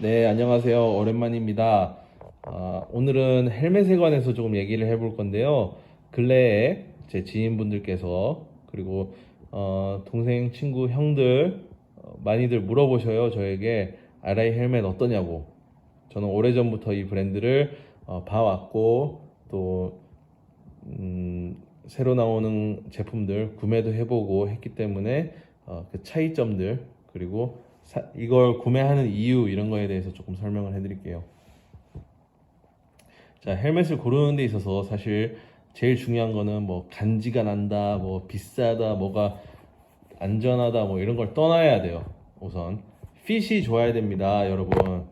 네, 안녕하세요. 오랜만입니다. 아, 오늘은 헬멧에 관해서 조금 얘기를 해볼 건데요. 근래에 제 지인분들께서 그리고 어, 동생, 친구, 형들 어, 많이들 물어보셔요. 저에게 RI 헬멧 어떠냐고. 저는 오래전부터 이 브랜드를 어, 봐왔고 또 음, 새로 나오는 제품들 구매도 해보고 했기 때문에 어, 그 차이점들 그리고 사- 이걸 구매하는 이유 이런 거에 대해서 조금 설명을 해드릴게요. 자 헬멧을 고르는 데 있어서 사실 제일 중요한 거는 뭐 간지가 난다, 뭐 비싸다, 뭐가 안전하다, 뭐 이런 걸 떠나야 돼요. 우선 핏이 좋아야 됩니다, 여러분.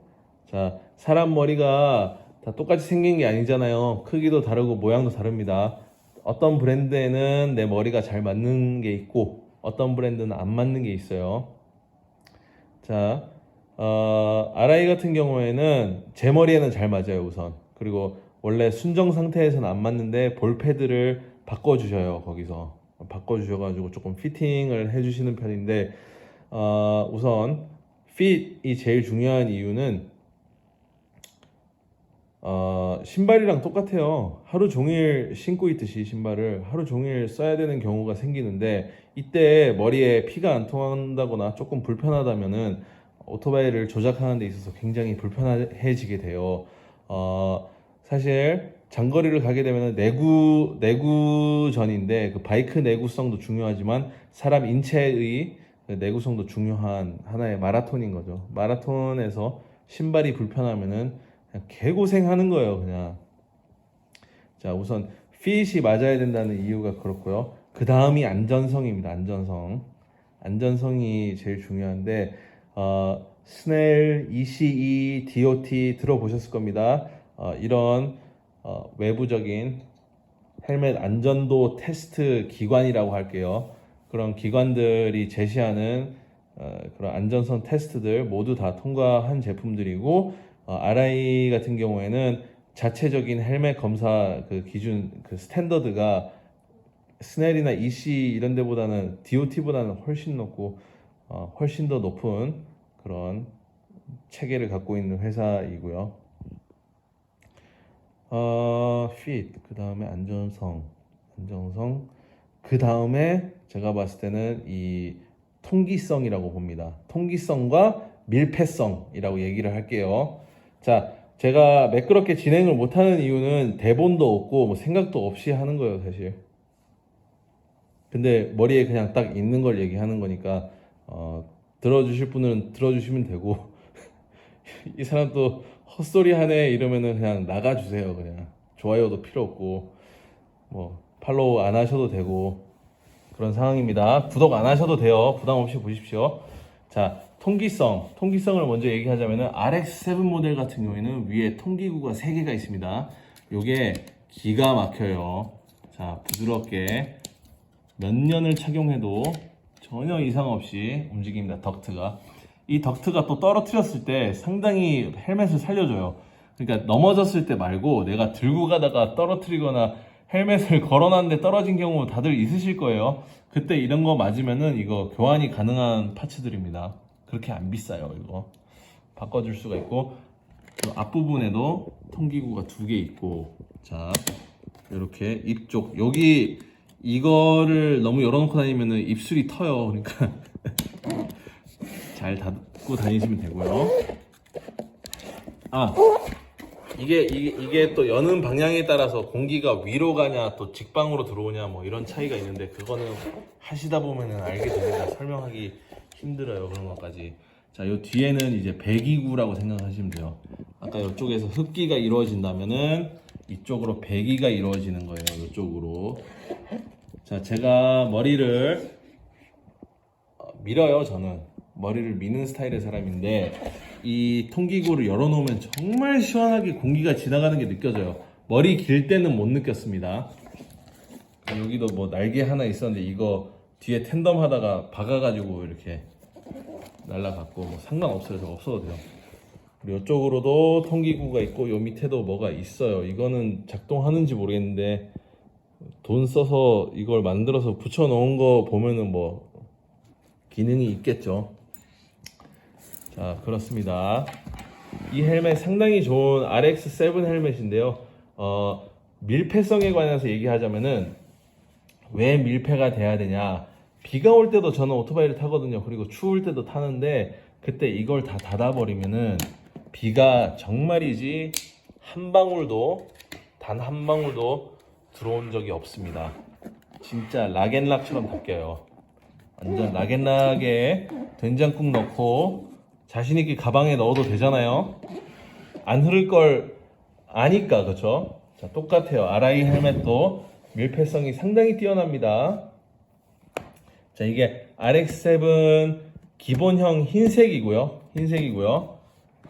자 사람 머리가 다 똑같이 생긴 게 아니잖아요. 크기도 다르고 모양도 다릅니다. 어떤 브랜드에는 내 머리가 잘 맞는 게 있고 어떤 브랜드는 안 맞는 게 있어요. 자, 어, RI 같은 경우에는 제 머리에는 잘 맞아요, 우선. 그리고 원래 순정 상태에서는 안 맞는데 볼 패드를 바꿔주셔요, 거기서. 바꿔주셔가지고 조금 피팅을 해주시는 편인데, 어, 우선, 핏이 제일 중요한 이유는, 어, 신발이랑 똑같아요. 하루 종일 신고 있듯이 신발을 하루 종일 써야 되는 경우가 생기는데 이때 머리에 피가 안 통한다거나 조금 불편하다면은 오토바이를 조작하는 데 있어서 굉장히 불편해지게 돼요. 어, 사실 장거리를 가게 되면은 내구 내구전인데 그 바이크 내구성도 중요하지만 사람 인체의 그 내구성도 중요한 하나의 마라톤인 거죠. 마라톤에서 신발이 불편하면은 개고생하는 거예요, 그냥. 자, 우선 핏이 맞아야 된다는 이유가 그렇고요. 그 다음이 안전성입니다. 안전성. 안전성이 제일 중요한데 어, 스넬, ECE, DOT 들어보셨을 겁니다. 어, 이런 어, 외부적인 헬멧 안전도 테스트 기관이라고 할게요. 그런 기관들이 제시하는 어, 그런 안전성 테스트들 모두 다 통과한 제품들이고 어, RI 같은 경우에는 자체적인 헬멧 검사 그 기준 그 스탠더드가 스넬이나 EC 이런 데보다는 DOT보다는 훨씬 높고 어, 훨씬 더 높은 그런 체계를 갖고 있는 회사이고요. 어, fit 그 다음에 안전성, 안정성 그 다음에 제가 봤을 때는 이 통기성이라고 봅니다. 통기성과 밀폐성이라고 얘기를 할게요. 자, 제가 매끄럽게 진행을 못하는 이유는 대본도 없고 뭐 생각도 없이 하는 거예요, 사실. 근데 머리에 그냥 딱 있는 걸 얘기하는 거니까 어, 들어주실 분은 들어주시면 되고 이 사람 또 헛소리 하네 이러면은 그냥 나가주세요 그냥. 좋아요도 필요 없고 뭐 팔로우 안 하셔도 되고 그런 상황입니다. 구독 안 하셔도 돼요. 부담 없이 보십시오. 자 통기성 통기성을 먼저 얘기하자면은 RX7 모델 같은 경우에는 위에 통기구가 3개가 있습니다 요게 기가 막혀요 자 부드럽게 몇 년을 착용해도 전혀 이상 없이 움직입니다. 덕트가. 이 덕트가 또 떨어뜨렸을 때 상당히 헬멧을 살려줘요. 그러니까 넘어졌을 때 말고 내가 들고 가다가 떨어뜨리거나 헬멧을 걸어놨는데 떨어진 경우 다들 있으실 거예요. 그때 이런 거 맞으면은 이거 교환이 가능한 파츠들입니다. 그렇게 안 비싸요, 이거. 바꿔줄 수가 있고 그 앞부분에도 통기구가 두 개 있고 자 이렇게 입 쪽. 여기 이거를 너무 열어놓고 다니면은 입술이 터요 그러니까. 잘 닫고 다니시면 되고요. 아 이게 이게, 이게 또 여는 방향에 따라서 공기가 위로 가냐 또 직방으로 들어오냐 뭐 이런 차이가 있는데 그거는 하시다 보면은 알게 됩니다. 설명하기 힘들어요 그런 것까지 자, 요 뒤에는 이제 배기구라고 생각하시면 돼요. 아까 이쪽에서 흡기가 이루어진다면은 이쪽으로 배기가 이루어지는 거예요. 이쪽으로. 자, 제가 머리를 어, 밀어요. 저는 머리를 미는 스타일의 사람인데 이 통기구를 열어놓으면 정말 시원하게 공기가 지나가는 게 느껴져요. 머리 길 때는 못 느꼈습니다. 여기도 뭐 날개 하나 있었는데 이거 뒤에 텐덤 하다가 박아가지고 이렇게 날라갔고 뭐 상관없어요. 저 없어도 돼요. 그리고 이쪽으로도 통기구가 있고 요 밑에도 뭐가 있어요. 이거는 작동하는지 모르겠는데 돈 써서 이걸 만들어서 붙여 놓은 거 보면은 뭐 기능이 있겠죠. 자 그렇습니다. 이 헬멧 상당히 좋은 RX7 헬멧인데요. 어, 밀폐성에 관해서 얘기하자면은 왜 밀폐가 돼야 되냐? 비가 올 때도 저는 오토바이를 타거든요. 그리고 추울 때도 타는데 그때 이걸 다 닫아버리면은 비가 정말이지 한 방울도 단 한 방울도 들어온 적이 없습니다. 진짜 락앤락처럼 바뀌어요. 완전 락앤락에 된장국 넣고 자신 있게 가방에 넣어도 되잖아요. 안 흐를 걸 아니까 그렇죠? 자 똑같아요. RI 헬멧도 밀폐성이 상당히 뛰어납니다. 자 이게 RX7 기본형 흰색이고요. 흰색이고요.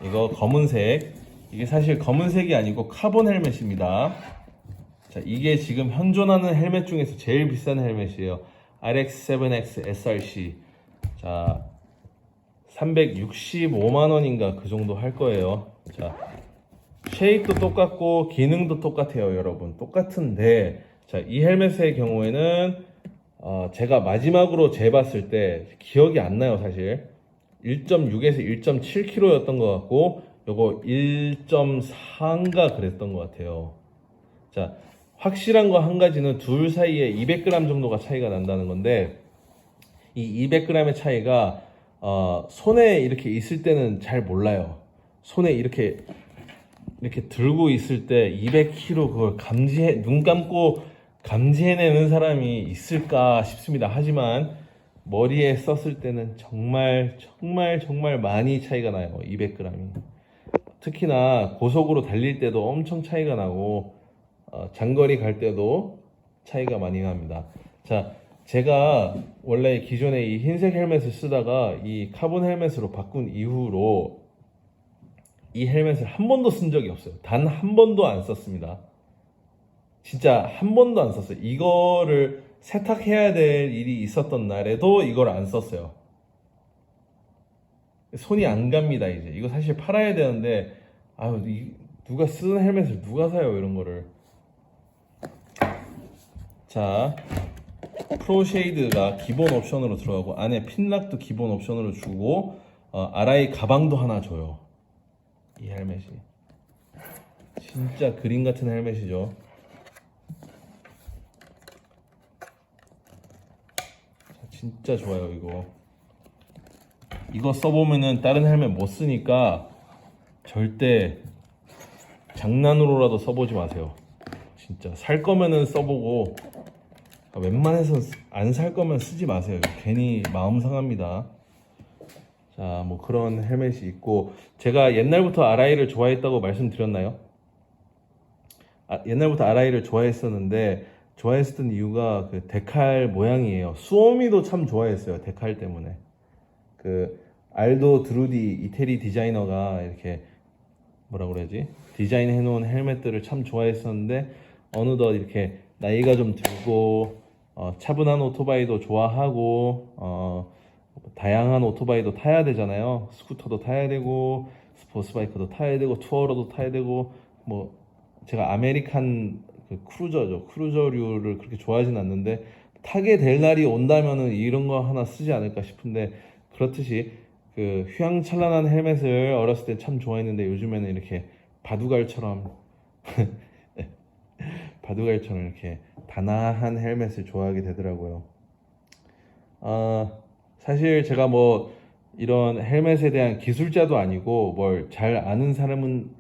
이거 검은색. 이게 사실 검은색이 아니고 카본 헬멧입니다. 자 이게 지금 현존하는 헬멧 중에서 제일 비싼 헬멧이에요. RX7X SRC. 자 365만 원인가 그 정도 할 거예요. 자, 쉐입도 똑같고 기능도 똑같아요, 여러분. 똑같은데 자, 이 헬멧의 경우에는 어, 제가 마지막으로 재봤을 때 기억이 안 나요, 사실. 1.6에서 1.7kg였던 것 같고 요거 1.4인가 그랬던 것 같아요. 자, 확실한 거 한 가지는 둘 사이에 200g 정도가 차이가 난다는 건데 이 200g의 차이가 어, 손에 이렇게 있을 때는 잘 몰라요. 손에 이렇게 이렇게 들고 있을 때 200kg 그걸 감지해 눈 감고 감지해내는 사람이 있을까 싶습니다. 하지만 머리에 썼을 때는 정말 정말 정말 많이 차이가 나요. 200g이. 특히나 고속으로 달릴 때도 엄청 차이가 나고 어, 장거리 갈 때도 차이가 많이 납니다. 자, 제가 원래 기존에 이 흰색 헬멧을 쓰다가 이 카본 헬멧으로 바꾼 이후로 이 헬멧을 한 번도 쓴 적이 없어요. 단 한 번도 안 썼습니다. 진짜 한 번도 안 썼어요. 이거를 세탁해야 될 일이 있었던 날에도 이걸 안 썼어요. 손이 안 갑니다, 이제. 이거 사실 팔아야 되는데, 아유, 이- 누가 쓰는 헬멧을 누가 사요, 이런 거를. 자, 프로 쉐이드가 기본 옵션으로 들어가고 안에 핀락도 기본 옵션으로 주고 어, RI 가방도 하나 줘요. 이 헬멧이 진짜 그림 같은 헬멧이죠. 자, 진짜 좋아요 이거. 이거 써보면은 다른 헬멧 못 쓰니까 절대 장난으로라도 써보지 마세요. 진짜 살 거면은 써보고 아, 웬만해서 안 살 거면 쓰지 마세요. 괜히 마음 상합니다. 자, 뭐 그런 헬멧이 있고 제가 옛날부터 RI를 좋아했다고 말씀드렸나요? 아, 옛날부터 RI를 좋아했었는데 좋아했었던 이유가 그 데칼 모양이에요. 수오미도 참 좋아했어요. 데칼 때문에. 그 알도 드루디 이태리 디자이너가 이렇게 뭐라 그래야지 디자인 해 놓은 헬멧들을 참 좋아했었는데 어느덧 이렇게 나이가 좀 들고 어, 차분한 오토바이도 좋아하고 어, 다양한 오토바이도 타야 되잖아요 스쿠터도 타야 되고 스포츠 바이크도 타야 되고 투어로도 타야 되고 뭐 제가 아메리칸 그 크루저죠 크루저류를 그렇게 좋아하진 않는데 타게 될 날이 온다면은 이런 거 하나 쓰지 않을까 싶은데 그렇듯이 그 휘황찬란한 헬멧을 어렸을 때 참 좋아했는데 요즘에는 이렇게 바둑알처럼 바둑알처럼 이렇게 단아한 헬멧을 좋아하게 되더라고요. 아 사실 제가 뭐 이런 헬멧에 대한 기술자도 아니고 뭘 잘 아는 사람은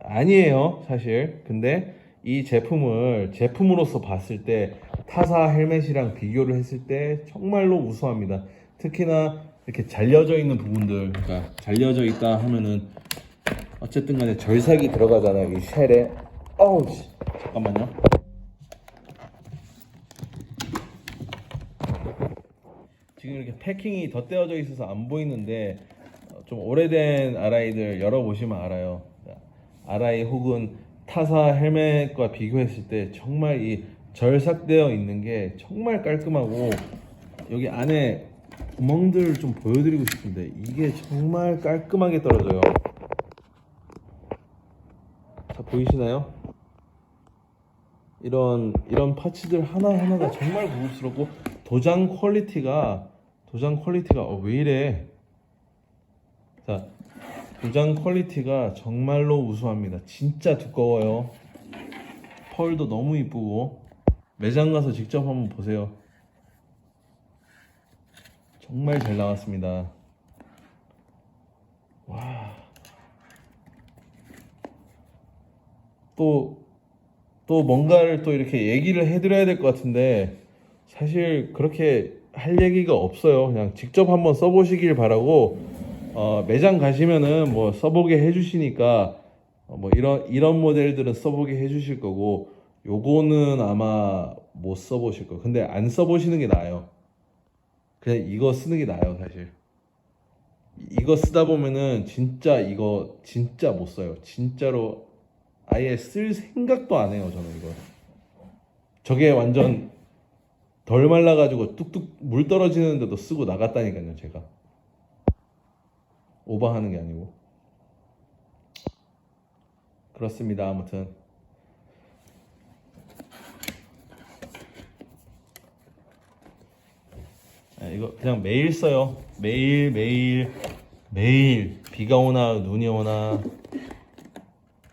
아니에요, 사실. 근데 이 제품을 제품으로서 봤을 때 타사 헬멧이랑 비교를 했을 때 정말로 우수합니다. 특히나 이렇게 잘려져 있는 부분들, 그러니까 잘려져 있다 하면은 어쨌든 간에 절삭이 들어가잖아요, 이 쉘에. 어우, 씨. 잠깐만요. 지금 이렇게 패킹이 덧대어져 있어서 안 보이는데 어, 좀 오래된 RI들 열어보시면 알아요. RI 혹은 타사 헬멧과 비교했을 때 정말 이 절삭되어 있는 게 정말 깔끔하고 여기 안에 구멍들 좀 보여드리고 싶은데 이게 정말 깔끔하게 떨어져요. 자 보이시나요? 이런 이런 파츠들 하나 하나가 정말 고급스럽고 도장 퀄리티가 도장 퀄리티가 어, 왜 이래? 자 도장 퀄리티가 정말로 우수합니다. 진짜 두꺼워요. 펄도 너무 이쁘고 매장 가서 직접 한번 보세요. 정말 잘 나왔습니다. 와. 또, 또 뭔가를 또 이렇게 얘기를 해드려야 될 것 같은데 사실 그렇게 할 얘기가 없어요. 그냥 직접 한번 써보시길 바라고 어, 매장 가시면은 뭐 써보게 해주시니까 어, 뭐 이런 이런 모델들은 써보게 해주실 거고 요거는 아마 못 써보실 거예요. 근데 안 써보시는 게 나아요. 그냥 이거 쓰는 게 나아요, 사실. 이거 쓰다 보면은 진짜 이거 진짜 못 써요. 진짜로 아예 쓸 생각도 안 해요, 저는 이거. 저게 완전 덜 말라가지고 뚝뚝 물 떨어지는데도 쓰고 나갔다니까요, 제가. 오버하는 게 아니고. 그렇습니다, 아무튼. 아, 이거 그냥 매일 써요. 매일 매일 매일 비가 오나 눈이 오나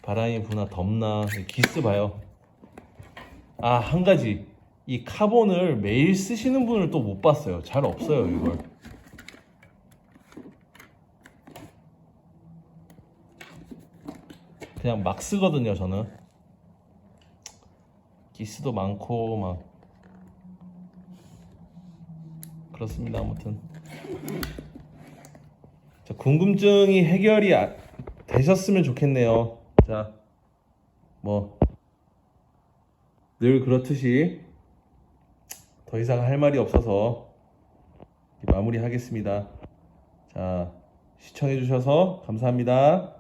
바람이 부나 덥나 기스 봐요. 아 한 가지 이 카본을 매일 쓰시는 분을 또 못 봤어요. 잘 없어요 이걸. 그냥 막 쓰거든요 저는. 기스도 많고 막 그렇습니다. 아무튼 자, 궁금증이 해결이 아- 되셨으면 좋겠네요. 자, 뭐 늘 그렇듯이 더 이상 할 말이 없어서 마무리하겠습니다. 자, 시청해주셔서 감사합니다.